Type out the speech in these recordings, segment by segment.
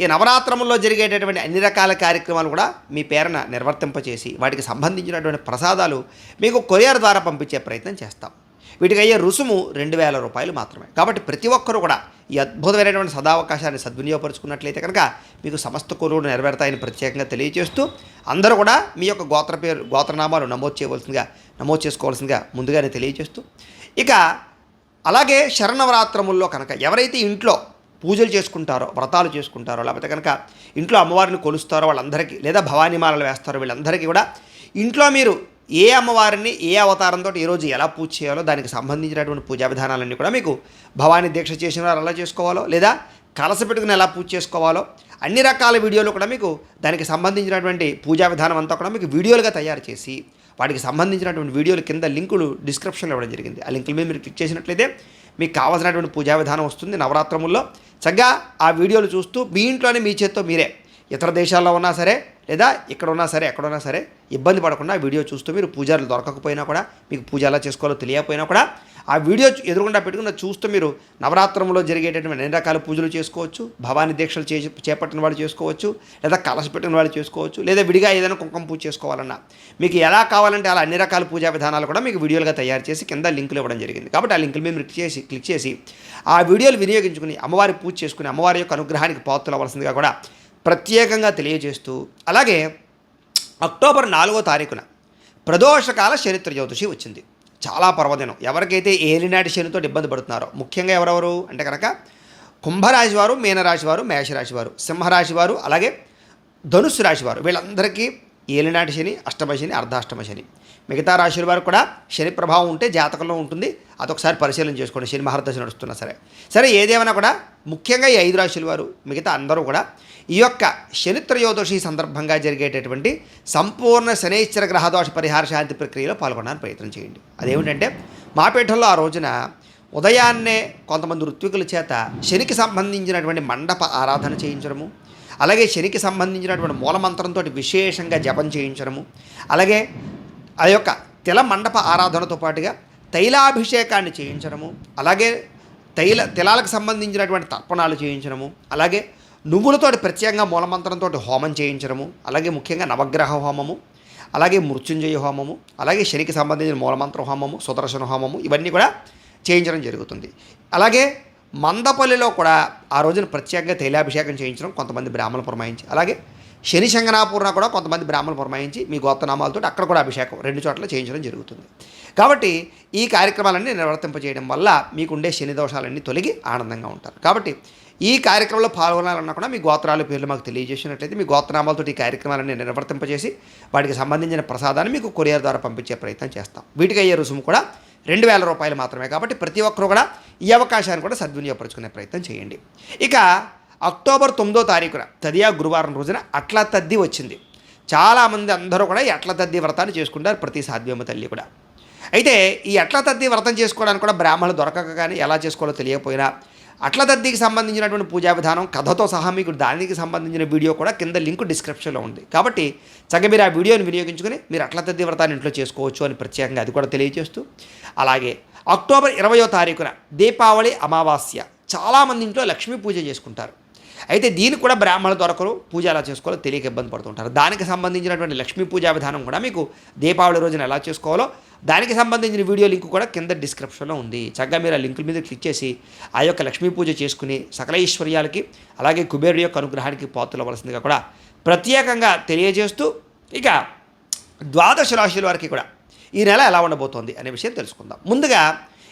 ఈ నవరాత్రముల్లో జరిగేటటువంటి అన్ని రకాల కార్యక్రమాలు కూడా మీ పేరున నిర్వర్తింపచేసి వాటికి సంబంధించినటువంటి ప్రసాదాలు మీకు కొరియర్ ద్వారా పంపించే ప్రయత్నం చేస్తాం. వీటికి అయ్యే రుసుము రెండు వేల రూపాయలు మాత్రమే. కాబట్టి ప్రతి ఒక్కరూ కూడా ఈ అద్భుతమైనటువంటి సదావకాశాన్ని సద్వినియోగపరుచుకున్నట్లయితే కనుక మీకు సమస్త కోరువులు నెరవేరుతాయని ప్రత్యేకంగా తెలియజేస్తూ అందరూ కూడా మీ యొక్క గోత్ర పేరు గోత్రనామాలు నమోదు చేయవలసిందిగా నమోదు చేసుకోవాల్సిందిగా ముందుగానే తెలియజేస్తూ. ఇక అలాగే శరణవరాత్రముల్లో కనుక ఎవరైతే ఇంట్లో పూజలు చేసుకుంటారో వ్రతాలు చేసుకుంటారో లేకపోతే కనుక ఇంట్లో అమ్మవారిని కొలుస్తారో వాళ్ళందరికీ లేదా భవానీమాలలు వేస్తారో వీళ్ళందరికీ కూడా ఇంట్లో మీరు ఏ అమ్మవారిని ఏ అవతారంతో ఈరోజు ఎలా పూజ చేయాలో దానికి సంబంధించినటువంటి పూజా విధానాలన్నీ కూడా మీకు భవానీ దీక్ష చేసిన వారు ఎలా చేసుకోవాలో లేదా కలస పెట్టుకుని ఎలా పూజ చేసుకోవాలో అన్ని రకాల వీడియోలు కూడా మీకు దానికి సంబంధించినటువంటి పూజా విధానం అంతా కూడా మీకు వీడియోలుగా తయారు చేసి వాటికి సంబంధించినటువంటి వీడియోలు కింద లింకులు డిస్క్రిప్షన్లో ఇవ్వడం జరిగింది. ఆ లింకుల మీద మీరు క్లిక్ చేసినట్లయితే మీకు కావాల్సినటువంటి పూజా విధానం వస్తుంది నవరాత్రముల్లో. చక్కగా ఆ వీడియోలు చూస్తూ మీ ఇంట్లోనే మీ చేత్తో మీరే. ఇతర దేశాల్లో ఉన్నా సరే లేదా ఇక్కడ ఉన్నా సరే ఎక్కడున్నా సరే ఇబ్బంది పడకుండా వీడియో చూస్తూ మీరు పూజారులు దొరకకపోయినా కూడా మీకు పూజ ఎలా చేసుకోవాలో తెలియకపోయినా కూడా ఆ వీడియో ఎదురుగుండా పెట్టుకున్న చూస్తూ మీరు నవరాత్రంలో జరిగేటటువంటి అన్ని రకాల పూజలు చేసుకోవచ్చు భవానీ దీక్షలు చే చేపట్టిన వాళ్ళు చేసుకోవచ్చు లేదా కలసి పెట్టిన వాళ్ళు చేసుకోవచ్చు లేదా విడిగా ఏదైనా కుంకుమ పూజ చేసుకోవాలన్నా మీకు ఎలా కావాలంటే అలా అన్ని రకాల పూజా విధానాలు కూడా మీకు వీడియోలుగా తయారు చేసి కింద లింకులు ఇవ్వడం జరిగింది. కాబట్టి ఆ లింకులు మీరు క్లిక్ చేసి క్లిక్ చేసి ఆ వీడియోలు వినియోగించుకుని అమ్మవారి పూజ చేసుకుని అమ్మవారి యొక్క అనుగ్రహానికి పాత్రలు అవ్వాల్సిందిగా కూడా ప్రత్యేకంగా తెలియజేస్తూ అలాగే అక్టోబర్ నాలుగో తారీఖున ప్రదోషకాల చరిత్ర జ్యోతిషి వచ్చింది. చాలా పర్వదినం. ఎవరికైతే ఏలినాటి శనితో ఇబ్బంది పడుతున్నారో ముఖ్యంగా ఎవరెవరు అంటే కనుక కుంభరాశి వారు మీనరాశి వారు మేషరాశి వారు సింహరాశి వారు అలాగే ధనుస్సు రాశి వారు వీళ్ళందరికీ ఏలినాటి శని అష్టమ శని అర్ధాష్టమ శని. మిగతా రాశుల వారు కూడా శని ప్రభావం ఉంటే జాతకంలో ఉంటుంది. అదొకసారి పరిశీలన చేసుకోండి. శని మహర్దశ నడుస్తున్నా సరే. సరే ఏదేమైనా కూడా ముఖ్యంగా ఈ ఐదు రాశుల వారు మిగతా అందరూ కూడా ఈ యొక్క శనిత్రయోదశి సందర్భంగా జరిగేటటువంటి సంపూర్ణ శనైశ్చర గ్రహదోష పరిహార శాంతి ప్రక్రియలో పాల్గొనడానికి ప్రయత్నం చేయండి. అదేమిటంటే మా ఆ రోజున ఉదయాన్నే కొంతమంది ఋత్వికుల చేత శనికి సంబంధించినటువంటి మండప ఆరాధన చేయించడము అలాగే శనికి సంబంధించినటువంటి మూలమంత్రంతో విశేషంగా జపం చేయించడము అలాగే ఆ యొక్క తిల మండప ఆరాధనతో పాటుగా తైలాభిషేకాన్ని చేయించడము అలాగే తైల తిలాలకు సంబంధించినటువంటి తర్పణాలు చేయించడము అలాగే నువ్వులతోటి ప్రత్యేకంగా మూలమంత్రంతో హోమం చేయించడము అలాగే ముఖ్యంగా నవగ్రహ హోమము అలాగే మృత్యుంజయ హోమము అలాగే శనికి సంబంధించిన మూలమంత్ర హోమము సుదర్శన హోమము ఇవన్నీ కూడా చేయించడం జరుగుతుంది. అలాగే మందపల్లిలో కూడా ఆ రోజున ప్రత్యేకంగా తైలాభిషేకం చేయించడం కొంతమంది బ్రాహ్మణులు పురమాయించి అలాగే శని శంగనాపూర్ణ కూడా కొంతమంది బ్రాహ్మణులు పురమాయించి మీ గోత్రనామాలతో అక్కడ కూడా అభిషేకం రెండు చోట్ల చేయించడం జరుగుతుంది. కాబట్టి ఈ కార్యక్రమాలన్నీ నిర్వర్తింపజేయడం వల్ల మీకుండే శని దోషాలన్నీ తొలగి ఆనందంగా ఉంటారు. కాబట్టి ఈ కార్యక్రమంలో పాల్గొనాలన్నా కూడా మీ గోత్రాల పేర్లు మాకు తెలియజేసినట్లయితే మీ గోత్రనామాలతో ఈ కార్యక్రమాలన్నీ నిర్వర్తింపజేసి వాటికి సంబంధించిన ప్రసాదాన్ని మీకు కొరియర్ ద్వారా పంపించే ప్రయత్నం చేస్తాం. వీటికి అయ్యే రుసుము కూడా రెండు వేల రూపాయలు మాత్రమే. కాబట్టి ప్రతి ఒక్కరు కూడా ఈ అవకాశాన్ని కూడా సద్వినియోగపరుచుకునే ప్రయత్నం చేయండి. ఇక అక్టోబర్ తొమ్మిదో తారీఖున తదియా గురువారం రోజున అట్ల తద్ది వచ్చింది. చాలామంది అందరూ కూడా ఈ అట్ల తద్ది వ్రతాన్ని చేసుకుంటారు ప్రతి సాధ్యమ తల్లి కూడా. అయితే ఈ అట్ల తద్ది వ్రతం చేసుకోవడానికి కూడా బ్రాహ్మణులు దొరకక కానీ ఎలా చేసుకోవాలో తెలియకపోయినా అట్లదద్దికి సంబంధించినటువంటి పూజా విధానం కథతో సహా మీకు దానికి సంబంధించిన వీడియో కూడా కింద లింక్ డిస్క్రిప్షన్లో ఉంది. కాబట్టి చక్కగా మీరు ఆ వీడియోని వినియోగించుకుని మీరు అట్లదద్ది వ్రతాన్ని ఇంట్లో చేసుకోవచ్చు అని ప్రత్యేకంగా అది కూడా తెలియజేస్తూ అలాగే అక్టోబర్ ఇరవయో తారీఖున దీపావళి అమావాస్య. చాలామంది ఇంట్లో లక్ష్మీ పూజ చేసుకుంటారు. అయితే దీనికి కూడా బ్రాహ్మణుల దొరకరు పూజ ఎలా చేసుకోవాలో తెలియక ఇబ్బంది పడుతుంటారు. దానికి సంబంధించినటువంటి లక్ష్మీ పూజా విధానం కూడా మీకు దీపావళి రోజున ఎలా చేసుకోవాలో దానికి సంబంధించిన వీడియో లింక్ కూడా కింద డిస్క్రిప్షన్లో ఉంది. చక్కగా మీరు ఆ లింకుల మీద క్లిక్ చేసి ఆ యొక్క లక్ష్మీ పూజ చేసుకుని సకల ఐశ్వర్యాలకి అలాగే కుబేరుడి యొక్క అనుగ్రహానికి పాత్రలవలసిందిగా కూడా ప్రత్యేకంగా తెలియజేస్తూ ఇక ద్వాదశ రాశుల వారికి కూడా ఈ నెల ఎలా ఉండబోతోంది అనే విషయం తెలుసుకుందాం. ముందుగా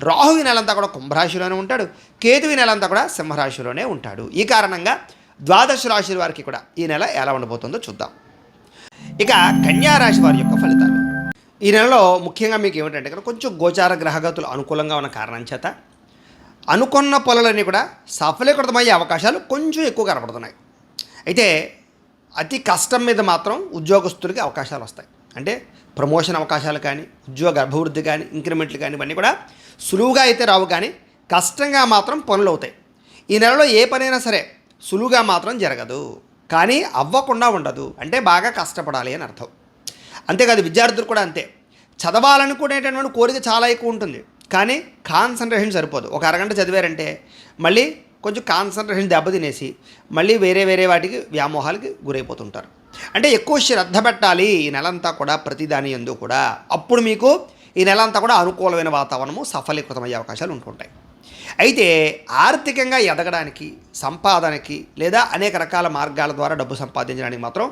రాహువి నెలంతా కూడా కుంభరాశిలోనే ఉంటాడు కేతువి నెలంతా కూడా సింహరాశిలోనే ఉంటాడు. ఈ కారణంగా ద్వాదశ రాశుల వారికి కూడా ఈ నెల ఎలా ఉండబోతుందో చూద్దాం. ఇక కన్యా రాశి వారి యొక్క ఫలితాలు. ఈ నెలలో ముఖ్యంగా మీకు ఏమిటంటే కనుక కొంచెం గోచార గ్రహగతులు అనుకూలంగా ఉన్న కారణం చేత అనుకున్న పనులన్నీ కూడా సఫలీకృతమయ్యే అవకాశాలు కొంచెం ఎక్కువ కనపడుతున్నాయి అయితే అతి కష్టం మీద మాత్రం ఉద్యోగస్తులకి అవకాశాలు వస్తాయి. అంటే ప్రమోషన్ అవకాశాలు కానీ ఉద్యోగ అభివృద్ధి కానీ ఇంక్రిమెంట్లు కానీ ఇవన్నీ కూడా సులువుగా అయితే రావు కానీ కష్టంగా మాత్రం పనులు అవుతాయి. ఈ నెలలో ఏ పనైనా సరే సులువుగా మాత్రం జరగదు. కానీ అవ్వకుండా ఉండదు. అంటే బాగా కష్టపడాలి అని అర్థం. అంతేకాదు విద్యార్థులు కూడా అంతే. చదవాలనుకునేటటువంటి కోరిక చాలా ఎక్కువ ఉంటుంది. కానీ కాన్సన్ట్రేషన్ సరిపోదు. ఒక అరగంట చదివారంటే మళ్ళీ కొంచెం కాన్సన్ట్రేషన్ దెబ్బతినేసి మళ్ళీ వేరే వేరే వాటికి వ్యామోహాలకి గురైపోతుంటారు. అంటే ఎక్కువ శ్రద్ధ పెట్టాలి ఈ నెలంతా కూడా ప్రతిదాని ఎందు కూడా. అప్పుడు మీకు ఈ నెలంతా కూడా అనుకూలమైన వాతావరణము సఫలీకృతమయ్యే అవకాశాలు ఉంటుంటాయి. అయితే ఆర్థికంగా ఎదగడానికి సంపాదనకి లేదా అనేక రకాల మార్గాల ద్వారా డబ్బు సంపాదించడానికి మాత్రం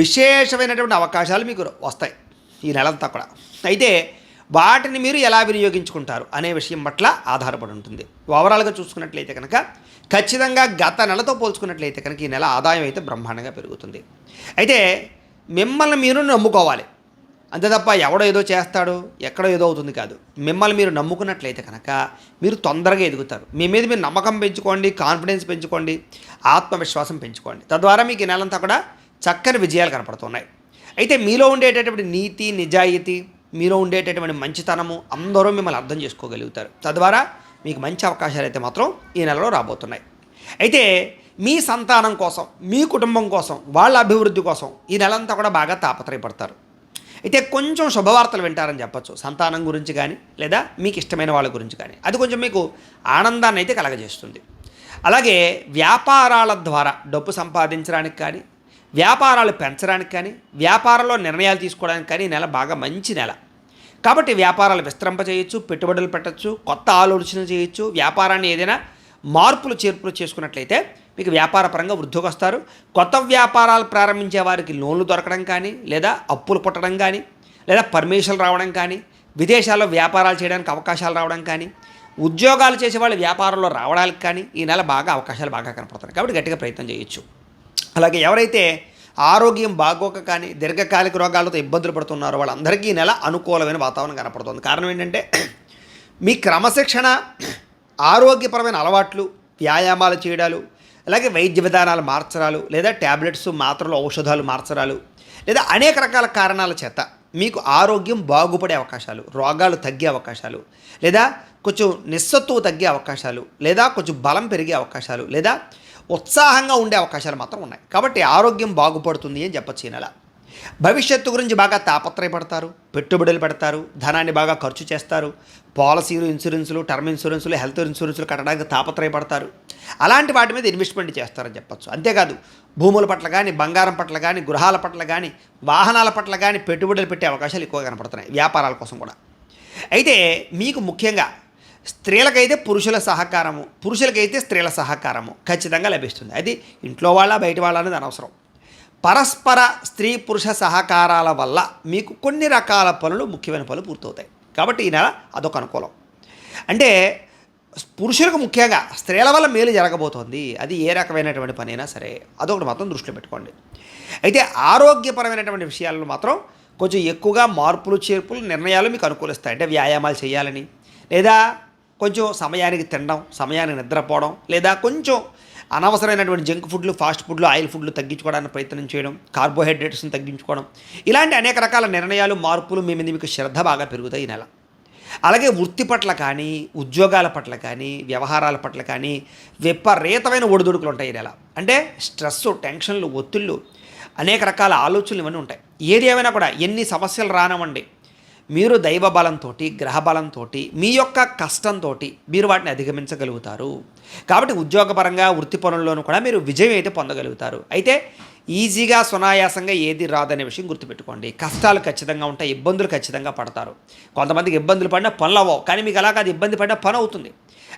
విశేషమైనటువంటి అవకాశాలు మీకు వస్తాయి ఈ నెలంతా కూడా. అయితే వాటిని మీరు ఎలా వినియోగించుకుంటారు అనే విషయం పట్ల ఆధారపడి ఉంటుంది. ఓవరాల్గా చూసుకున్నట్లయితే కనుక ఖచ్చితంగా గత నెలతో పోల్చుకున్నట్లయితే కనుక ఈ నెల ఆదాయం అయితే బ్రహ్మాండంగా పెరుగుతుంది. అయితే మిమ్మల్ని మీరు నమ్ముకోవాలి. అంతే తప్ప ఎవడో ఏదో చేస్తాడు ఎక్కడో ఏదో అవుతుంది కాదు. మిమ్మల్ని మీరు నమ్ముకున్నట్లయితే కనుక మీరు తొందరగా ఎదుగుతారు. మీ మీద మీరు నమ్మకం పెంచుకోండి కాన్ఫిడెన్స్ పెంచుకోండి ఆత్మవిశ్వాసం పెంచుకోండి. తద్వారా మీకు ఈ నెలంతా కూడా చక్కని విజయాలు కనపడుతున్నాయి. అయితే మీలో ఉండేటటువంటి నీతి నిజాయితీ మీలో ఉండేటటువంటి మంచితనము అందరూ మిమ్మల్ని అర్థం చేసుకోగలుగుతారు. తద్వారా మీకు మంచి అవకాశాలు అయితే మాత్రం ఈ నెలలో రాబోతున్నాయి. అయితే మీ సంతానం కోసం మీ కుటుంబం కోసం వాళ్ళ అభివృద్ధి కోసం ఈ నెలంతా కూడా బాగా తాపత్రయపడతారు. అయితే కొంచెం శుభవార్తలు వింటారని చెప్పొచ్చు. సంతానం గురించి కానీ లేదా మీకు ఇష్టమైన వాళ్ళ గురించి కానీ. అది కొంచెం మీకు ఆనందాన్ని అయితే కలగజేస్తుంది. అలాగే వ్యాపారాల ద్వారా డబ్బు సంపాదించడానికి కానీ వ్యాపారాలు పెంచడానికి కానీ వ్యాపారంలో నిర్ణయాలు తీసుకోవడానికి కానీ నెల బాగా మంచి నెల. కాబట్టి వ్యాపారాలు విస్తరింప చేయొచ్చు పెట్టుబడులు పెట్టచ్చు కొత్త ఆలోచన చేయొచ్చు వ్యాపారాన్ని ఏదైనా మార్పులు చేర్పులు చేసుకున్నట్లయితే మీకు వ్యాపారపరంగా వృద్ధికి వస్తారు కొత్త వ్యాపారాలు ప్రారంభించే వారికి లోన్లు దొరకడం కానీ లేదా అప్పులు పుట్టడం కానీ లేదా పర్మిషన్లు రావడం కానీ విదేశాల్లో వ్యాపారాలు చేయడానికి అవకాశాలు రావడం కానీ ఉద్యోగాలు చేసే వాళ్ళు వ్యాపారంలో రావడానికి కానీ ఈ నెల బాగా అవకాశాలు బాగా కనపడుతున్నాయి. కాబట్టి గట్టిగా ప్రయత్నం చేయొచ్చు. అలాగే ఎవరైతే ఆరోగ్యం బాగోక కానీ దీర్ఘకాలిక రోగాలతో ఇబ్బందులు పడుతున్నారో వాళ్ళందరికీ ఈ నెల అనుకూలమైన వాతావరణం కనపడుతుంది. కారణం ఏంటంటే మీ క్రమశిక్షణ ఆరోగ్యపరమైన అలవాట్లు వ్యాయామాలు చేయడాలు అలాగే వైద్య విధానాలు మార్చడాలు లేదా ట్యాబ్లెట్స్ మాత్రలు ఔషధాలు మార్చడాలు లేదా అనేక రకాల కారణాల చేత మీకు ఆరోగ్యం బాగుపడే అవకాశాలు రోగాలు తగ్గే అవకాశాలు లేదా కొంచెం నిస్సత్తువు తగ్గే అవకాశాలు లేదా కొంచెం బలం పెరిగే అవకాశాలు లేదా ఉత్సాహంగా ఉండే అవకాశాలు మాత్రం ఉన్నాయి. కాబట్టి ఆరోగ్యం బాగుపడుతుంది అని చెప్పచ్చు ఈ నెల. భవిష్యత్తు గురించి బాగా తాపత్రయపడతారు పెట్టుబడులు పెడతారు ధనాన్ని బాగా ఖర్చు చేస్తారు పాలసీలు ఇన్సూరెన్సులు టర్మ్ ఇన్సూరెన్సులు హెల్త్ ఇన్సూరెన్సులు కట్టడానికి తాపత్రయపడతారు. అలాంటి వాటి మీద ఇన్వెస్ట్మెంట్ చేస్తారని చెప్పచ్చు. అంతేకాదు భూముల పట్ల కానీ బంగారం పట్ల కానీ గృహాల పట్ల కానీ వాహనాల పట్ల కానీ పెట్టుబడులు పెట్టే అవకాశాలు ఎక్కువ కనపడుతున్నాయి వ్యాపారాల కోసం కూడా. అయితే మీకు ముఖ్యంగా స్త్రీలకైతే పురుషుల సహకారము పురుషులకైతే స్త్రీల సహకారము ఖచ్చితంగా లభిస్తుంది. అది ఇంట్లో వాళ్ళ బయట వాళ్ళ అనేది అనవసరం. పరస్పర స్త్రీ పురుష సహకారాల వల్ల మీకు కొన్ని రకాల పనులు ముఖ్యమైన పనులు పూర్తవుతాయి. కాబట్టి ఈ నెల అదొక అనుకూలం. అంటే పురుషులకు ముఖ్యంగా స్త్రీల వల్ల మేలు జరగబోతోంది. అది ఏ రకమైనటువంటి పని అయినా సరే అదొకటి మాత్రం దృష్టిలో పెట్టుకోండి. అయితే ఆరోగ్యపరమైనటువంటి విషయాలను మాత్రం కొంచెం ఎక్కువగా మార్పులు చేర్పులు నిర్ణయాలు మీకు అనుకూలిస్తాయి. అంటే వ్యాయామాలు చేయాలని లేదా కొంచెం సమయానికి తినడం సమయానికి నిద్రపోవడం లేదా కొంచెం అనవసరమైనటువంటి జంక్ ఫుడ్లు ఫాస్ట్ ఫుడ్లు ఆయిల్ ఫుడ్లు తగ్గించుకోవడానికి ప్రయత్నం చేయడం కార్బోహైడ్రేట్స్ని తగ్గించుకోవడం. ఇలాంటి అనేక రకాల నిర్ణయాలు మార్పులు మీ మీద మీకు శ్రద్ధ బాగా పెరుగుతాయి ఈ నెల. అలాగే వృత్తి పట్ల కానీ ఉద్యోగాల పట్ల కానీ వ్యవహారాల పట్ల కానీ విపరీతమైన ఒడిదుడుకులు ఉంటాయి ఈ నెల. అంటే స్ట్రెస్ టెన్షన్లు ఒత్తిళ్ళు అనేక రకాల ఆలోచనలు ఇవన్నీ ఉంటాయి. ఏది ఏమైనా కూడా ఎన్ని సమస్యలు రానవ్వండి మీరు దైవ బలంతో గ్రహ బలంతో మీ యొక్క కష్టంతో మీరు వాటిని అధిగమించగలుగుతారు. కాబట్టి ఉద్యోగపరంగా వృత్తి పనుల్లోనూ కూడా మీరు విజయం అయితే పొందగలుగుతారు. అయితే ఈజీగా సునాయాసంగా ఏది రాదనే విషయం గుర్తుపెట్టుకోండి. కష్టాలు ఖచ్చితంగా ఉంటాయి ఇబ్బందులు ఖచ్చితంగా పడతారు. కొంతమందికి ఇబ్బందులు పడినా పనులు అవ్వవు. కానీ మీకు అలా కాదు ఇబ్బంది పడినా పని అవుతుంది.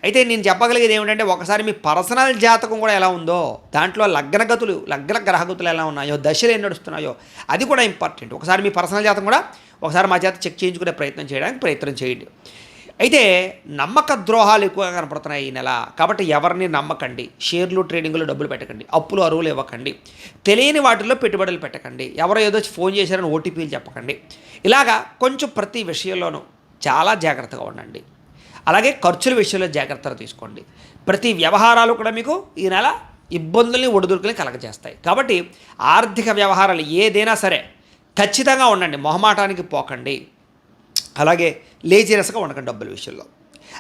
అయితే నేను చెప్పగలిగేది ఏమిటంటే ఒకసారి మీ పర్సనల్ జాతకం కూడా ఎలా ఉందో దాంట్లో లగ్నగతులు లగ్న గ్రహగతులు ఎలా ఉన్నాయో దశలు ఏం నడుస్తున్నాయో అది కూడా ఇంపార్టెంట్. ఒకసారి మీ పర్సనల్ జాతకం కూడా ఒకసారి మా చేత చెక్ చేయించుకునే ప్రయత్నం చేయడానికి ప్రయత్నం చేయండి. అయితే నమ్మక ద్రోహాలు ఎక్కువగా కనపడుతున్నాయి ఈ నెల. కాబట్టి ఎవరిని నమ్మకండి. షేర్లు ట్రేడింగ్లో డబ్బులు పెట్టకండి. అప్పులు అరువులు ఇవ్వకండి. తెలియని వాటిల్లో పెట్టుబడులు పెట్టకండి. ఎవరో ఏదో ఫోన్ చేశారని ఓటీపీలు చెప్పకండి. ఇలాగా కొంచెం ప్రతి విషయంలోనూ చాలా జాగ్రత్తగా ఉండండి. అలాగే ఖర్చుల విషయంలో జాగ్రత్తలు తీసుకోండి. ప్రతి వ్యవహారాలు కూడా మీకు ఈ నెల ఇబ్బందుల్ని ఒడిదుడుకుని కలగజేస్తాయి. కాబట్టి ఆర్థిక వ్యవహారాలు ఏదైనా సరే ఖచ్చితంగా ఉండండి మొహమాటానికి పోకండి. అలాగే లేజినెస్గా ఉండకండి డబ్బుల విషయంలో.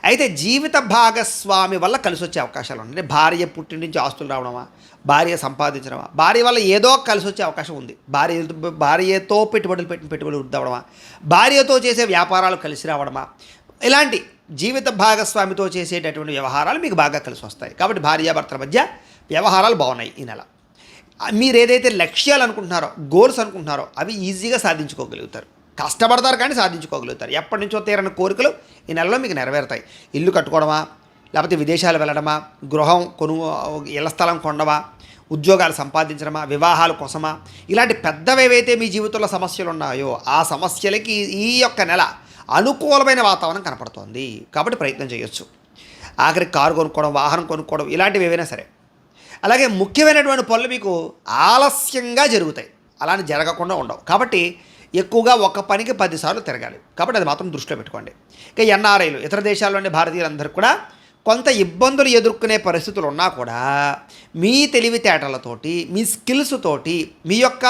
అయితే జీవిత భాగస్వామి వల్ల కలిసి వచ్చే అవకాశాలు ఉన్నాయి. భార్య పుట్టి నుంచి ఆస్తులు రావడమా? భార్య సంపాదించడమా? భార్య వల్ల ఏదో కలిసి వచ్చే అవకాశం ఉంది. భార్య భార్యతో పెట్టుబడులు పెట్టిన పెట్టుబడులు వృద్ధి భార్యతో చేసే వ్యాపారాలు కలిసి రావడమా? ఇలాంటి జీవిత భాగస్వామితో చేసేటటువంటి వ్యవహారాలు మీకు బాగా కలిసి వస్తాయి కాబట్టి భార్యాభర్తల మధ్య వ్యవహారాలు బాగున్నాయి ఈ నెల. మీరు ఏదైతే లక్ష్యాలు అనుకుంటున్నారో గోల్స్ అనుకుంటున్నారో అవి ఈజీగా సాధించుకోగలుగుతారు. కష్టపడతారు కానీ సాధించుకోగలుగుతారు. ఎప్పటి నుంచో తీరని కోరికలు ఈ నెలలో మీకు నెరవేరుతాయి. ఇల్లు కట్టుకోవడమా? లేకపోతే విదేశాలు వెళ్ళడమా? గృహం కొను ఇళ్ళ స్థలం కొండమా ఉద్యోగాలు సంపాదించడమా? వివాహాల కోసమా? ఇలాంటి పెద్దవి ఏవైతే మీ జీవితంలో సమస్యలు ఉన్నాయో ఆ సమస్యలకి ఈ యొక్క నెల అనుకూలమైన వాతావరణం కనపడుతోంది. కాబట్టి ప్రయత్నం చేయొచ్చు. ఆఖరికి కారు కొనుక్కోవడం వాహనం కొనుక్కోవడం ఇలాంటివి ఏవైనా సరే. అలాగే ముఖ్యమైనటువంటి పనులు మీకు ఆలస్యంగా జరుగుతాయి. అలానే జరగకుండా ఉండవు. కాబట్టి ఎక్కువగా ఒక పనికి పదిసార్లు తిరగాలి. కాబట్టి అది మాత్రం దృష్టిలో పెట్టుకోండి. ఇక ఎన్ఆర్ఐలు ఇతర దేశాల్లోని భారతీయులందరూ కూడా కొంత ఇబ్బందులు ఎదుర్కొనే పరిస్థితులు ఉన్నా కూడా మీ తెలివితేటలతోటి మీ స్కిల్స్ తోటి మీ యొక్క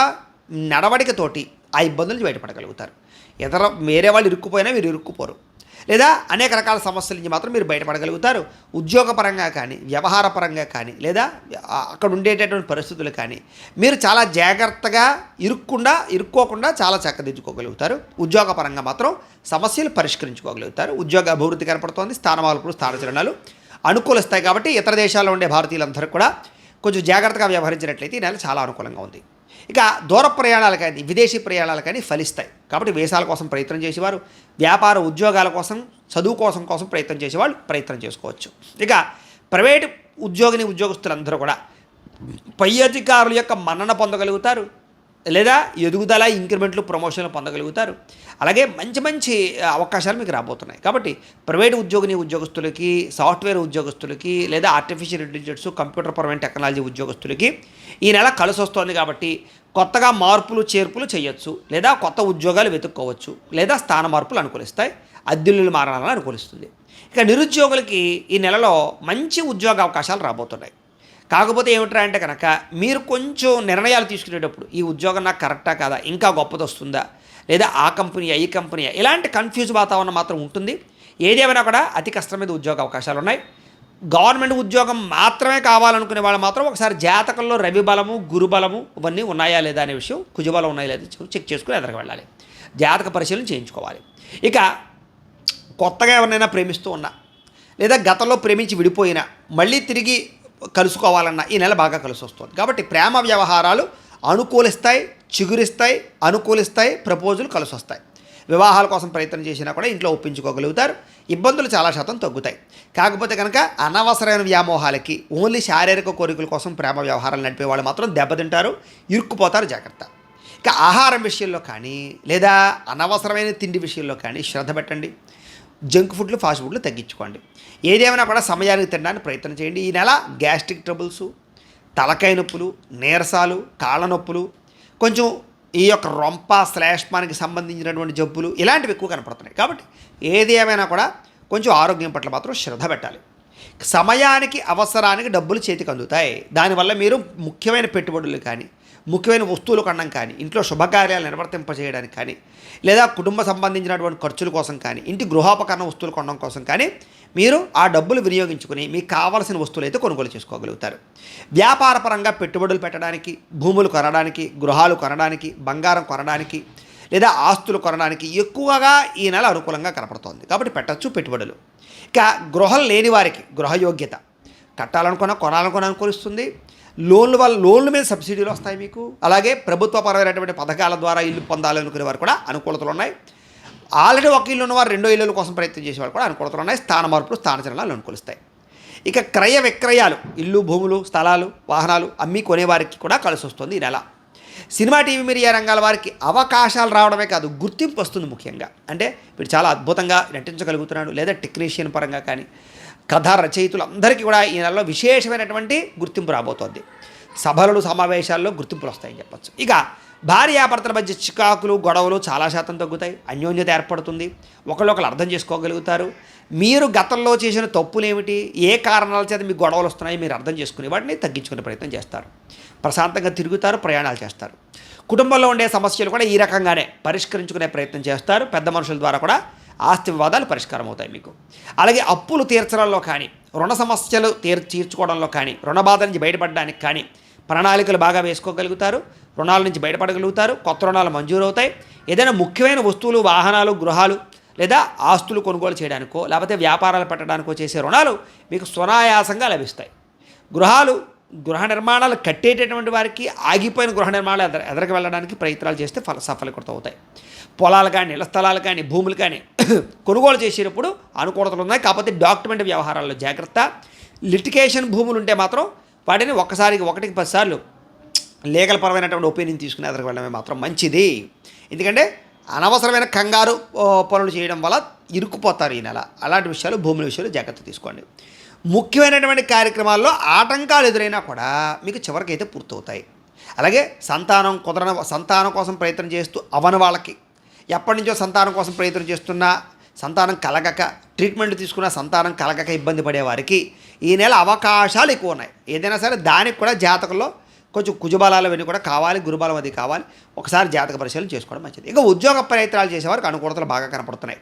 నడవడికతోటి ఆ ఇబ్బందులు బయటపడగలుగుతారు. ఇతర వేరే వాళ్ళు ఇరుక్కుపోయినా మీరు ఇరుక్కుపోరు. లేదా అనేక రకాల సమస్యల నుంచి మాత్రం మీరు బయటపడగలుగుతారు. ఉద్యోగపరంగా కానీ వ్యవహారపరంగా కానీ లేదా అక్కడ ఉండేటటువంటి పరిస్థితులు కానీ మీరు చాలా జాగ్రత్తగా ఇరుక్కుండా ఇరుక్కోకుండా చాలా చక్కదిద్దుకోగలుగుతారు. ఉద్యోగపరంగా మాత్రం సమస్యలు పరిష్కరించుకోగలుగుతారు. ఉద్యోగ అభివృద్ధి కనపడుతోంది స్థానమాలపులు స్థానచరణాలు అనుకూలిస్తాయి కాబట్టి ఇతర దేశాల్లో ఉండే భారతీయులందరూ కూడా కొంచెం జాగ్రత్తగా వ్యవహరించినట్లయితే ఈ నెల చాలా అనుకూలంగా ఉంది. ఇక దూర ప్రయాణాలు కానీ విదేశీ ప్రయాణాలు కానీ ఫలిస్తాయి. కాబట్టి వేషాల కోసం ప్రయత్నం చేసేవారు. వ్యాపార ఉద్యోగాల కోసం చదువు కోసం కోసం ప్రయత్నం చేసేవాళ్ళు ప్రయత్నం చేసుకోవచ్చు. ఇక ప్రైవేటు ఉద్యోగిని ఉద్యోగస్తులందరూ కూడా పై అధికారుల యొక్క మన్నన పొందగలుగుతారు. లేదా ఎదుగుదల ఇంక్రిమెంట్లు ప్రమోషన్లు పొందగలుగుతారు. అలాగే మంచి మంచి అవకాశాలు మీకు రాబోతున్నాయి. కాబట్టి ప్రైవేట్ ఉద్యోగిని ఉద్యోగస్తులకి సాఫ్ట్వేర్ ఉద్యోగస్తులకి లేదా ఆర్టిఫిషియల్ ఇంటెలిజెన్స్ కంప్యూటర్ పరమైన టెక్నాలజీ ఉద్యోగస్తులకి ఈ నెల కలిసి వస్తోంది కాబట్టి కొత్తగా మార్పులు చేర్పులు చేయొచ్చు. లేదా కొత్త ఉద్యోగాలు వెతుక్కోవచ్చు. లేదా స్థాన మార్పులు అనుకూలిస్తాయి. అద్దెల్లు మారాలని అనుకూలిస్తుంది. ఇక నిరుద్యోగులకి ఈ నెలలో మంచి ఉద్యోగ అవకాశాలు రాబోతున్నాయి. కాకపోతే ఏమిట్రా అంటే కనుక మీరు కొంచెం నిర్ణయాలు తీసుకునేటప్పుడు ఈ ఉద్యోగం నాకు కరెక్టా కాదా? ఇంకా గొప్పది వస్తుందా? లేదా ఆ కంపెనీయా ఈ కంపెనీయా ఇలాంటి కన్ఫ్యూజ్ వాతావరణం మాత్రం ఉంటుంది. ఏదేమైనా కూడా అతి కష్టం మీద ఉద్యోగ అవకాశాలు ఉన్నాయి. గవర్నమెంట్ ఉద్యోగం మాత్రమే కావాలనుకునే వాళ్ళు మాత్రం ఒకసారి జాతకంలో రవి బలము గురు బలము ఇవన్నీ ఉన్నాయా లేదా అనే విషయం కుజబలం ఉన్నాయా లేదా చెక్ చేసుకుని ఎదరికి వెళ్ళాలి. జాతక పరిశీలన చేయించుకోవాలి. ఇక కొత్తగా ఎవరినైనా ప్రేమిస్తూ ఉన్నా లేదా గతంలో ప్రేమించి విడిపోయినా మళ్ళీ తిరిగి కలుసుకోవాలన్నా ఈ నెల బాగా కలిసి వస్తుంది కాబట్టి ప్రేమ వ్యవహారాలు అనుకూలిస్తాయి చిగురిస్తాయి అనుకూలిస్తాయి ప్రపోజులు కలిసి వస్తాయి వివాహాల కోసం ప్రయత్నం చేసినా కూడా ఇంట్లో ఒప్పించుకోగలుగుతారు. ఇబ్బందులు చాలా శాతం తగ్గుతాయి. కాకపోతే కనుక అనవసరమైన వ్యామోహాలకి ఓన్లీ శారీరక కోరికల కోసం ప్రేమ వ్యవహారాలు నడిపే వాళ్ళు మాత్రం దెబ్బతింటారు ఇరుక్కుపోతారు జాగ్రత్త. ఇక ఆహారం విషయంలో కానీ లేదా అనవసరమైన తిండి విషయంలో కానీ శ్రద్ధ పెట్టండి. జంక్ ఫుడ్లు ఫాస్ట్ ఫుడ్లు తగ్గించుకోండి. ఏదేమైనా కూడా సమయానికి తినడానికి ప్రయత్నం చేయండి. ఈ నెల గ్యాస్ట్రిక్ ట్రబుల్స్ తలకాయ నొప్పులు నీరసాలు కాళ్ళ నొప్పులు కొంచెం ఈ యొక్క రొంప శ్లేష్మానికి సంబంధించినటువంటి జబ్బులు ఇలాంటివి ఎక్కువ కనపడుతున్నాయి. కాబట్టి ఏది ఏమైనా కూడా కొంచెం ఆరోగ్యం పట్ల మాత్రం శ్రద్ధ పెట్టాలి. సమయానికి అవసరానికి డబ్బులు చేతికి అందుతాయి. దానివల్ల మీరు ముఖ్యమైన పెట్టుబడులు కానీ ముఖ్యమైన వస్తువులు కొనడం కానీ ఇంట్లో శుభకార్యాలు నిర్వర్తింపజేయడానికి కానీ లేదా కుటుంబ సంబంధించినటువంటి ఖర్చుల కోసం కానీ ఇంటి గృహోపకరణ వస్తువులు కొనడం కోసం కానీ మీరు ఆ డబ్బులు వినియోగించుకుని మీకు కావాల్సిన వస్తువులు అయితే కొనుగోలు చేసుకోగలుగుతారు. వ్యాపారపరంగా పెట్టుబడులు పెట్టడానికి భూములు కొనడానికి గృహాలు కొనడానికి బంగారం కొనడానికి లేదా ఆస్తులు కొనడానికి ఎక్కువగా ఈ నెల అనుకూలంగా కనపడుతోంది. కాబట్టి పెట్టచ్చు పెట్టుబడులు. ఇక గృహం లేని వారికి గృహయోగ్యత కట్టాలనుకున్నా కొనాలనుకున్నా అనుకూలిస్తుంది. లోన్ల వల్ల లోన్ల మీద సబ్సిడీలు వస్తాయి మీకు. అలాగే ప్రభుత్వపరమైనటువంటి పథకాల ద్వారా ఇల్లు పొందాలనుకునే వారు కూడా అనుకూలతలు ఉన్నాయి. ఆల్రెడీ ఒక ఇల్లు ఉన్నవారు రెండో ఇల్లుల కోసం ప్రయత్నం చేసేవారు కూడా అనుకూలతలు ఉన్నాయి. స్థాన మార్పులు స్థానచలనాలు అనుకూలిస్తాయి. ఇక క్రయ విక్రయాలు ఇల్లు భూములు స్థలాలు వాహనాలు అమ్మి కొనేవారికి కూడా కలిసి వస్తుంది ఈ నెల. సినిమా టీవీ మీడియా రంగాల వారికి అవకాశాలు రావడమే కాదు గుర్తింపు వస్తుంది ముఖ్యంగా. అంటే వీడు చాలా అద్భుతంగా నటించగలుగుతున్నాడు లేదా టెక్నీషియన్ పరంగా కానీ కథా రచయితులు అందరికీ కూడా ఈ నెలలో విశేషమైనటువంటి గుర్తింపు రాబోతోంది. సభలు సమావేశాల్లో గుర్తింపులు వస్తాయని చెప్పొచ్చు. ఇక భార్యాభర్తల మధ్య చికాకులు గొడవలు చాలా శాతం తగ్గుతాయి. అన్యోన్యత ఏర్పడుతుంది. ఒకళ్ళొకరు అర్థం చేసుకోగలుగుతారు. మీరు గతంలో చేసిన తప్పులు ఏమిటి ఏ కారణాల చేత మీకు గొడవలు వస్తున్నాయి? మీరు అర్థం చేసుకునే వాటిని తగ్గించుకునే ప్రయత్నం చేస్తారు. ప్రశాంతంగా తిరుగుతారు ప్రయాణాలు చేస్తారు. కుటుంబంలో ఉండే సమస్యలు కూడా ఈ రకంగానే పరిష్కరించుకునే ప్రయత్నం చేస్తారు. పెద్ద మనుషుల ద్వారా కూడా ఆస్తి వివాదాలు పరిష్కారం అవుతాయి మీకు. అలాగే అప్పులు తీర్చడంలో కానీ రుణ సమస్యలు తీర్ తీర్చుకోవడంలో కానీ రుణ బాధ నుంచి బయటపడడానికి కానీ ప్రణాళికలు బాగా వేసుకోగలుగుతారు రుణాల నుంచి బయటపడగలుగుతారు కొత్త రుణాలు మంజూరు అవుతాయి ఏదైనా ముఖ్యమైన వస్తువులు వాహనాలు గృహాలు లేదా ఆస్తులు కొనుగోలు చేయడానికో లేకపోతే వ్యాపారాలు పెట్టడానికో చేసే రుణాలు మీకు సునాయాసంగా లభిస్తాయి. గృహాలు గృహ నిర్మాణాలు కట్టేటటువంటి వారికి ఆగిపోయిన గృహ నిర్మాణాలు ఎదర ఎదరికి వెళ్ళడానికి ప్రయత్నాలు చేస్తే ఫల సఫలీకృతం అవుతాయి. పొలాలు కానీ ఇళ్ళ స్థలాలు కానీ భూములు కానీ కొనుగోలు చేసేటప్పుడు అనుకూలతలు ఉన్నాయి. కాకపోతే డాక్యుమెంట్ వ్యవహారాల్లో జాగ్రత్త. లిటికేషన్ భూములు ఉంటే మాత్రం వాటిని ఒక్కసారికి ఒకటికి పదిసార్లు లీగల్ పరమైనటువంటి ఒపీనియన్ తీసుకుని అతనికి వెళ్ళడమే మాత్రం మంచిది. ఎందుకంటే అనవసరమైన కంగారు పనులు చేయడం వల్ల ఇరుక్కుపోతారు ఈ నెల. అలాంటి విషయాలు భూముల విషయాలు జాగ్రత్త తీసుకోండి. ముఖ్యమైనటువంటి కార్యక్రమాల్లో ఆటంకాలు ఎదురైనా కూడా మీకు చివరికైతే పూర్తవుతాయి. అలాగే సంతానం కుదరన సంతానం కోసం ప్రయత్నం చేస్తూ అవని వాళ్ళకి ఎప్పటి నుంచో సంతానం కోసం ప్రయత్నం చేస్తున్నా సంతానం కలగక ట్రీట్మెంట్ తీసుకున్న సంతానం కలగక ఇబ్బంది పడే వారికి ఈ నెల అవకాశాలు ఎక్కువ ఉన్నాయి ఏదైనా సరే దానికి కూడా జాతకంలో కొంచెం కుజబలాలు అవన్నీ కూడా కావాలి గురుబలం అది కావాలి. ఒకసారి జాతక పరిశీలన చేసుకోవడం మంచిది. ఇక ఉద్యోగ ప్రయత్నాలు చేసేవారికి అనుకూలతలు బాగా కనపడుతున్నాయి.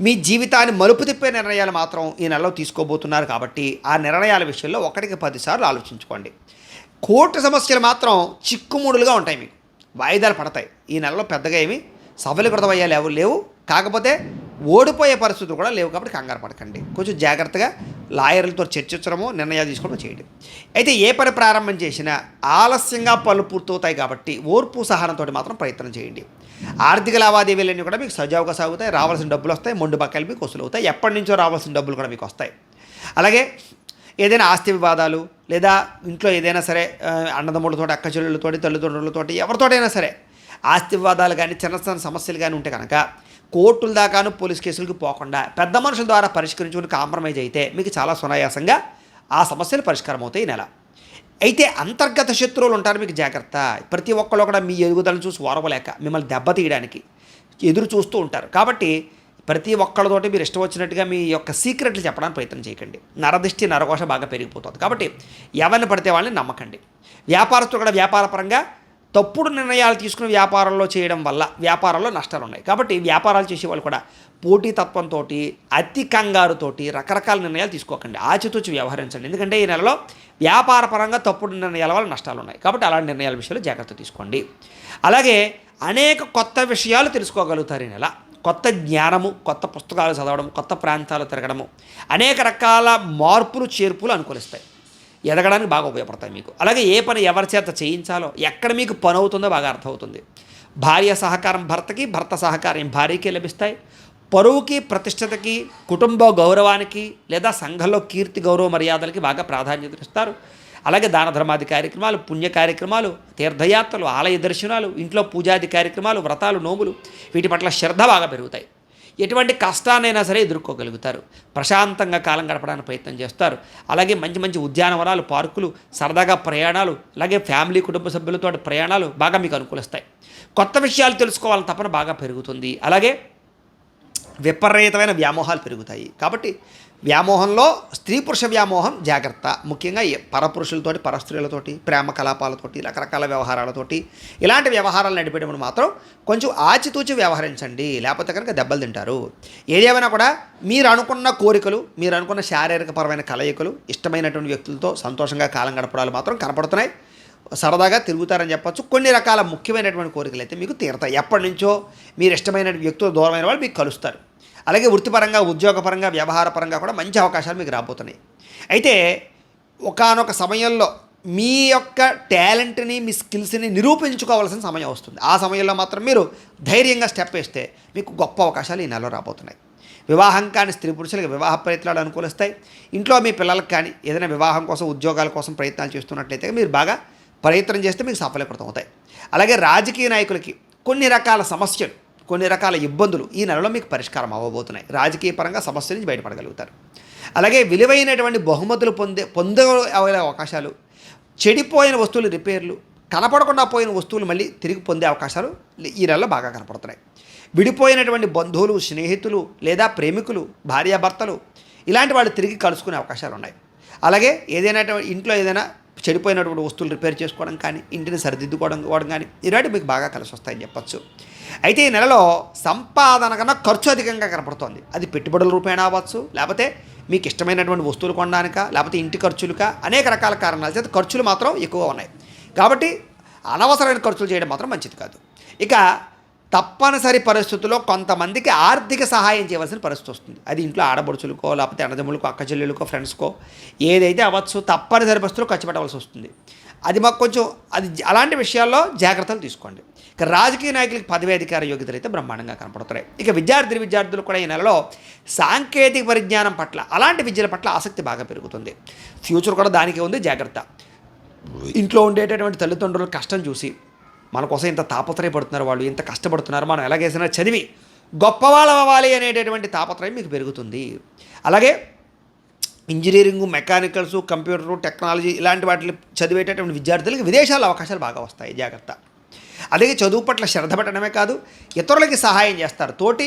మీ జీవితాన్ని మలుపు తిప్పే నిర్ణయాలు మాత్రం ఈ నెలలో తీసుకోబోతున్నారు కాబట్టి ఆ నిర్ణయాల విషయంలో ఒకటికి పదిసార్లు ఆలోచించుకోండి. కోర్టు సమస్యలు మాత్రం చిక్కుముడులుగా ఉంటాయి మీకు. వాయిదాలు పడతాయి. ఈ నెలలో పెద్దగా ఏమి సఫలీకృతం అయ్యే లేవు లేవు. కాకపోతే ఓడిపోయే పరిస్థితులు కూడా లేవు కాబట్టి కంగారు పడకండి. కొంచెం జాగ్రత్తగా లాయర్లతో చర్చించడము నిర్ణయాలు తీసుకోవడం చేయండి. అయితే ఏ పని ప్రారంభం చేసినా ఆలస్యంగా పనులు పూర్తవుతాయి కాబట్టి ఓర్పు సహనంతో మాత్రం ప్రయత్నం చేయండి. ఆర్థిక లావాదేవీలన్నీ కూడా మీకు సజావుగా సాగుతాయి రావాల్సిన డబ్బులు వస్తాయి మొండు బక్కలు మీకు వసూలు అవుతాయి ఎప్పటి నుంచో రావాల్సిన డబ్బులు కూడా మీకు వస్తాయి. అలాగే ఏదైనా ఆస్తి వివాదాలు లేదా ఇంట్లో ఏదైనా సరే అన్నదమ్ములతోటి అక్క చెల్లెళ్ళతోటి తల్లిదండ్రులతోటి ఎవరితోటైనా సరే ఆస్తి వివాదాలు కానీ చిన్న చిన్న సమస్యలు కానీ ఉంటే కనుక కోర్టుల దాకాను పోలీస్ కేసులకు పోకుండా పెద్ద మనుషుల ద్వారా పరిష్కరించుకుని కాంప్రమైజ్ అయితే మీకు చాలా సునాయాసంగా ఆ సమస్యలు పరిష్కారం అవుతాయి ఈ నెల. అయితే అంతర్గత శత్రువులు ఉంటారు మీకు జాగ్రత్త. ప్రతి ఒక్కళ్ళు కూడా మీ ఎదుగుదలను చూసి ఓరవలేక మిమ్మల్ని దెబ్బతీయడానికి ఎదురు చూస్తూ ఉంటారు. కాబట్టి ప్రతి ఒక్కళ్ళతోటి మీరు ఇష్టం వచ్చినట్టుగా మీ యొక్క సీక్రెట్లు చెప్పడానికి ప్రయత్నం చేయకండి. నరదిష్టి నరఘోష బాగా పెరిగిపోతుంది. కాబట్టి ఎవరిని పడితే వాళ్ళని నమ్మకండి. వ్యాపారస్తులు కూడా వ్యాపారపరంగా తప్పుడు నిర్ణయాలు తీసుకుని వ్యాపారంలో చేయడం వల్ల వ్యాపారంలో నష్టాలు ఉన్నాయి. కాబట్టి వ్యాపారాలు చేసే వాళ్ళు కూడా పోటీతత్వంతో అతి కంగారుతోటి రకరకాల నిర్ణయాలు తీసుకోకండి. ఆచితూచి వ్యవహరించండి. ఎందుకంటే ఈ నెలలో వ్యాపారపరంగా తప్పుడు నిర్ణయాల వల్ల నష్టాలు ఉన్నాయి. కాబట్టి అలాంటి నిర్ణయాల విషయంలో జాగ్రత్త తీసుకోండి. అలాగే అనేక కొత్త విషయాలు తెలుసుకోగలుగుతారు ఈ నెల. కొత్త జ్ఞానము కొత్త పుస్తకాలు చదవడం కొత్త ప్రాంతాలు తిరగడము అనేక రకాల మార్పులు చేర్పులు అనుకూలిస్తాయి. ఎదగడానికి బాగా ఉపయోగపడతాయి మీకు. అలాగే ఏ పని ఎవరి చేత చేయించాలో ఎక్కడ మీకు పని అవుతుందో బాగా అర్థమవుతుంది. భార్య సహకారం భర్తకి భర్త సహకారం భార్యకి లభిస్తాయి. పరువుకి ప్రతిష్టతకి కుటుంబ గౌరవానికి లేదా సంఘంలో కీర్తి గౌరవ మర్యాదలకి బాగా ప్రాధాన్యత ఇస్తారు. అలాగే దాన ధర్మాది కార్యక్రమాలు పుణ్య కార్యక్రమాలు తీర్థయాత్రలు ఆలయ దర్శనాలు ఇంట్లో పూజాది కార్యక్రమాలు వ్రతాలు నోములు వీటి పట్ల శ్రద్ధ బాగా పెరుగుతాయి. ఎటువంటి కష్టాన్నైనా సరే ఎదుర్కోగలుగుతారు. ప్రశాంతంగా కాలం గడపడానికి ప్రయత్నం చేస్తారు. అలాగే మంచి మంచి ఉద్యానవనాలు పార్కులు సరదాగా ప్రయాణాలు అలాగే ఫ్యామిలీ కుటుంబ సభ్యులతో ప్రయాణాలు బాగా మీకు అనుకూలిస్తాయి. కొత్త విషయాలు తెలుసుకోవాలని తపన బాగా పెరుగుతుంది. అలాగే విపరీతమైన వ్యామోహాలు పెరుగుతాయి. కాబట్టి వ్యామోహంలో స్త్రీ పురుష వ్యామోహం జాగ్రత్త. ముఖ్యంగా పరపురుషులతోటి పరస్త్రీలతోటి ప్రేమ కలాపాలతోటి రకరకాల వ్యవహారాలతోటి ఇలాంటి వ్యవహారాలు నడిపేటప్పుడు మాత్రం కొంచెం ఆచితూచి వ్యవహరించండి. లేకపోతే కనుక దెబ్బలు తింటారు. ఏదేమైనా కూడా మీరు అనుకున్న కోరికలు మీరు అనుకున్న శారీరకపరమైన కలయికలు ఇష్టమైనటువంటి వ్యక్తులతో సంతోషంగా కాలం గడపడాలు మాత్రం కనపడుతున్నాయి. సరదాగా తిరుగుతారని చెప్పచ్చు. కొన్ని రకాల ముఖ్యమైనటువంటి కోరికలు అయితే మీకు తీరతాయి. ఎప్పటి నుంచో మీరు ఇష్టమైన వ్యక్తులు దూరమైన వాళ్ళు మీకు కలుస్తారు. అలాగే వృత్తిపరంగా ఉద్యోగపరంగా వ్యవహారపరంగా కూడా మంచి అవకాశాలు మీకు రాబోతున్నాయి. అయితే ఒకానొక సమయంలో మీ యొక్క టాలెంట్ని మీ స్కిల్స్ని నిరూపించుకోవాల్సిన సమయం వస్తుంది. ఆ సమయంలో మాత్రం మీరు ధైర్యంగా స్టెప్ వేస్తే మీకు గొప్ప అవకాశాలు ఈ నెలలో రాబోతున్నాయి. వివాహం కాని స్త్రీ పురుషులకు వివాహ ప్రయత్నాలు అనుకూలిస్తాయి. ఇంట్లో మీ పిల్లలకు కానీ ఏదైనా వివాహం కోసం ఉద్యోగాల కోసం ప్రయత్నాలు చేస్తున్నట్లయితే మీరు బాగా ప్రయత్నం చేస్తే మీకు సఫలీకృతం అవుతాయి. అలాగే రాజకీయ నాయకులకి కొన్ని రకాల సమస్యలు కొన్ని రకాల ఇబ్బందులు ఈ నెలలో మీకు పరిష్కారం అవ్వబోతున్నాయి. రాజకీయ పరంగా సమస్య నుంచి బయటపడగలుగుతారు. అలాగే విలువైనటువంటి బహుమతులు పొందే పొందే అవకాశాలు చెడిపోయిన వస్తువులు రిపేర్లు కనపడకుండా పోయిన వస్తువులు మళ్ళీ తిరిగి పొందే అవకాశాలు ఈ నెలలో బాగా కనపడుతున్నాయి. విడిపోయినటువంటి బంధువులు స్నేహితులు లేదా ప్రేమికులు భార్యాభర్తలు ఇలాంటి వాళ్ళు తిరిగి కలుసుకునే అవకాశాలు ఉన్నాయి. అలాగే ఏదైనా ఇంట్లో ఏదైనా చెడిపోయినటువంటి వస్తువులు రిపేర్ చేసుకోవడం కానీ ఇంటిని సరిదిద్దుకోవడం కానీ ఇలాంటి మీకు బాగా కలిసి వస్తాయని చెప్పచ్చు. అయితే ఈ నెలలో సంపాదన కన్నా ఖర్చు అధికంగా కనపడుతోంది. అది పెట్టుబడుల రూపేణ అవ్వచ్చు లేకపోతే మీకు ఇష్టమైనటువంటి వస్తువులు కొనడానిక లేకపోతే ఇంటి ఖర్చులుక అనేక రకాల కారణాల చేత ఖర్చులు మాత్రం ఎక్కువ ఉన్నాయి. కాబట్టి అనవసరమైన ఖర్చులు చేయడం మాత్రం మంచిది కాదు. ఇక తప్పనిసరి పరిస్థితుల్లో కొంతమందికి ఆర్థిక సహాయం చేయవలసిన పరిస్థితి వస్తుంది. అది ఇంట్లో ఆడబడుచులకో లేకపోతే అన్నదమ్ములకో అక్క చెల్లెలకో ఫ్రెండ్స్కో ఏదైతే అవ్వచ్చు తప్పనిసరి పరిస్థితుల్లో ఖర్చు పెట్టవలసి వస్తుంది. అది మాకు కొంచెం అది అలాంటి విషయాల్లో జాగ్రత్తలు తీసుకోండి. ఇక రాజకీయ నాయకులకి పదవి అధికార యోగ్యతలు అయితే బ్రహ్మాండంగా కనపడుతున్నాయి. ఇక విద్యార్థి విద్యార్థులు కూడా ఈ నెలలో సాంకేతిక పరిజ్ఞానం పట్ల అలాంటి విద్యల పట్ల ఆసక్తి బాగా పెరుగుతుంది. ఫ్యూచర్ కూడా దానికి ఉంది జాగ్రత్త. ఇంట్లో ఉండేటటువంటి తల్లిదండ్రుల కష్టం చూసి మన కోసం ఇంత తాపత్రయపడుతున్నారు వాళ్ళు ఇంత కష్టపడుతున్నారు మనం ఎలాగేసినా చదివి గొప్పవాళ్ళు అవ్వాలి అనేటటువంటి తాపత్రయం మీకు పెరుగుతుంది. అలాగే ఇంజనీరింగ్ మెకానికల్స్ కంప్యూటర్ టెక్నాలజీ ఇలాంటి వాటిని చదివేటటువంటి విద్యార్థులకి విదేశాల అవకాశాలు బాగా వస్తాయి జాగ్రత్త. అలాగే చదువు పట్ల శ్రద్ధ పెట్టడమే కాదు ఇతరులకి సహాయం చేస్తారు. తోటి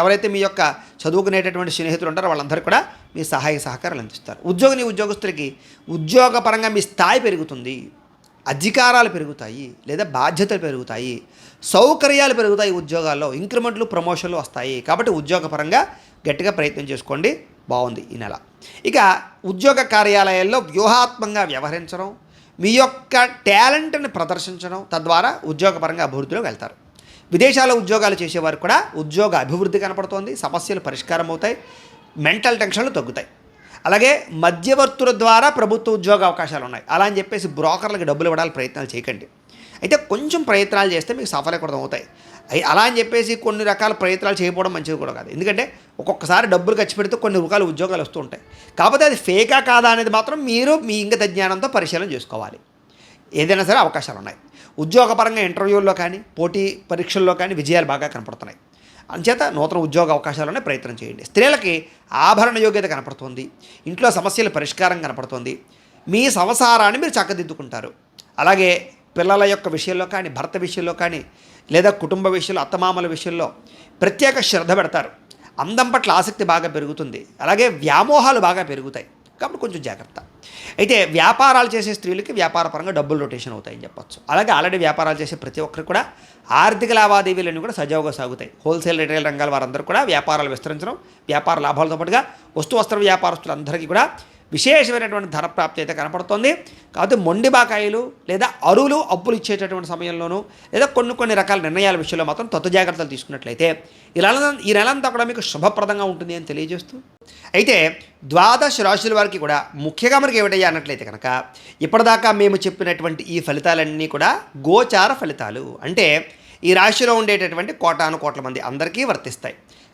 ఎవరైతే మీ యొక్క చదువుకునేటటువంటి స్నేహితులు ఉంటారో వాళ్ళందరూ కూడా మీ సహాయ సహకారాలు అందిస్తారు. ఉద్యోగిని ఉద్యోగస్తులకి ఉద్యోగపరంగా మీ స్థాయి పెరుగుతుంది అధికారాలు పెరుగుతాయి లేదా బాధ్యతలు పెరుగుతాయి సౌకర్యాలు పెరుగుతాయి ఉద్యోగాల్లో ఇంక్రిమెంట్లు ప్రమోషన్లు వస్తాయి. కాబట్టి ఉద్యోగపరంగా గట్టిగా ప్రయత్నం చేసుకోండి. బాగుంది ఈ నెల. ఇక ఉద్యోగ కార్యాలయాల్లో వ్యూహాత్మకంగా వ్యవహరించడం మీ యొక్క టాలెంట్ని ప్రదర్శించడం తద్వారా ఉద్యోగపరంగా అభివృద్ధిలోకి వెళ్తారు. విదేశాల్లో ఉద్యోగాలు చేసేవారు కూడా ఉద్యోగ అభివృద్ధి కనపడుతోంది సమస్యలు పరిష్కారం అవుతాయి మెంటల్ టెన్షన్లు తగ్గుతాయి. అలాగే మధ్యవర్తుల ద్వారా ప్రభుత్వ ఉద్యోగ అవకాశాలు ఉన్నాయి. అలా అని చెప్పేసి బ్రోకర్లకు డబ్బులు ఇవ్వడానికి ప్రయత్నాలు చేయకండి. అయితే కొంచెం ప్రయత్నాలు చేస్తే మీకు సఫలీకృతం అవుతాయి. అలా అని చెప్పేసి కొన్ని రకాల ప్రయత్నాలు చేయకపోవడం మంచిది కూడా కాదు. ఎందుకంటే ఒక్కొక్కసారి డబ్బులు ఖర్చు పెడితే కొన్ని రకాల ఉద్యోగాలు వస్తూ ఉంటాయి. కాకపోతే అది ఫేకా కాదా అనేది మాత్రం మీరు మీ ఇంగత జ్ఞానంతో పరిశీలన చేసుకోవాలి. ఏదైనా సరే అవకాశాలు ఉన్నాయి. ఉద్యోగపరంగా ఇంటర్వ్యూల్లో కానీ పోటీ పరీక్షల్లో కానీ విజయాలు బాగా కనపడుతున్నాయి. అంచేత నూతన ఉద్యోగ అవకాశాలనే ప్రయత్నం చేయండి. స్త్రీలకి ఆభరణ యోగ్యత కనపడుతుంది. ఇంట్లో సమస్యల పరిష్కారం కనపడుతుంది. మీ సంసారాన్ని మీరు చక్కదిద్దుకుంటారు. అలాగే పిల్లల యొక్క విషయంలో కానీ భర్త విషయంలో కానీ లేదా కుటుంబ విషయంలో అత్తమామల విషయంలో ప్రత్యేక శ్రద్ధ పెడతారు. అందం పట్ల ఆసక్తి బాగా పెరుగుతుంది. అలాగే వ్యామోహాలు బాగా పెరుగుతాయి. కాబట్టి కొంచెం జాగ్రత్త. అయితే వ్యాపారాలు చేసే స్త్రీలకి వ్యాపారపరంగా డబ్బులు రొటేషన్ అవుతాయని చెప్పొచ్చు. అలాగే ఆల్రెడీ వ్యాపారాలు చేసే ప్రతి ఒక్కరికి కూడా ఆర్థిక లావాదేవీలన్నీ కూడా సజావుగా సాగుతాయి. హోల్సేల్ రిటైల్ రంగాల వారందరూ కూడా వ్యాపారాలు విస్తరించడం వ్యాపార లాభాలతో పాటుగా వస్తు వస్త్ర వ్యాపారస్తులందరికీ కూడా విశేషమైనటువంటి ధర ప్రాప్తి అయితే కనపడుతోంది. కాబట్టి మొండి బాకాయిలు లేదా అరువులు అప్పులు ఇచ్చేటటువంటి సమయంలోనూ లేదా కొన్ని కొన్ని రకాల నిర్ణయాల విషయంలో మాత్రం తత్వ జాగ్రత్తలు తీసుకున్నట్లయితే ఈ నెల ఈ నెలంతా కూడా మీకు శుభప్రదంగా ఉంటుంది అని తెలియజేస్తూ. అయితే ద్వాదశ రాశుల వారికి కూడా ముఖ్యంగా మనకి ఏమిటయ్యా అన్నట్లయితే కనుక ఇప్పటిదాకా మేము చెప్పినటువంటి ఈ ఫలితాలన్నీ కూడా గోచార ఫలితాలు. అంటే ఈ రాశిలో ఉండేటటువంటి కోటాను కోట్ల మంది అందరికీ వర్తిస్తాయి.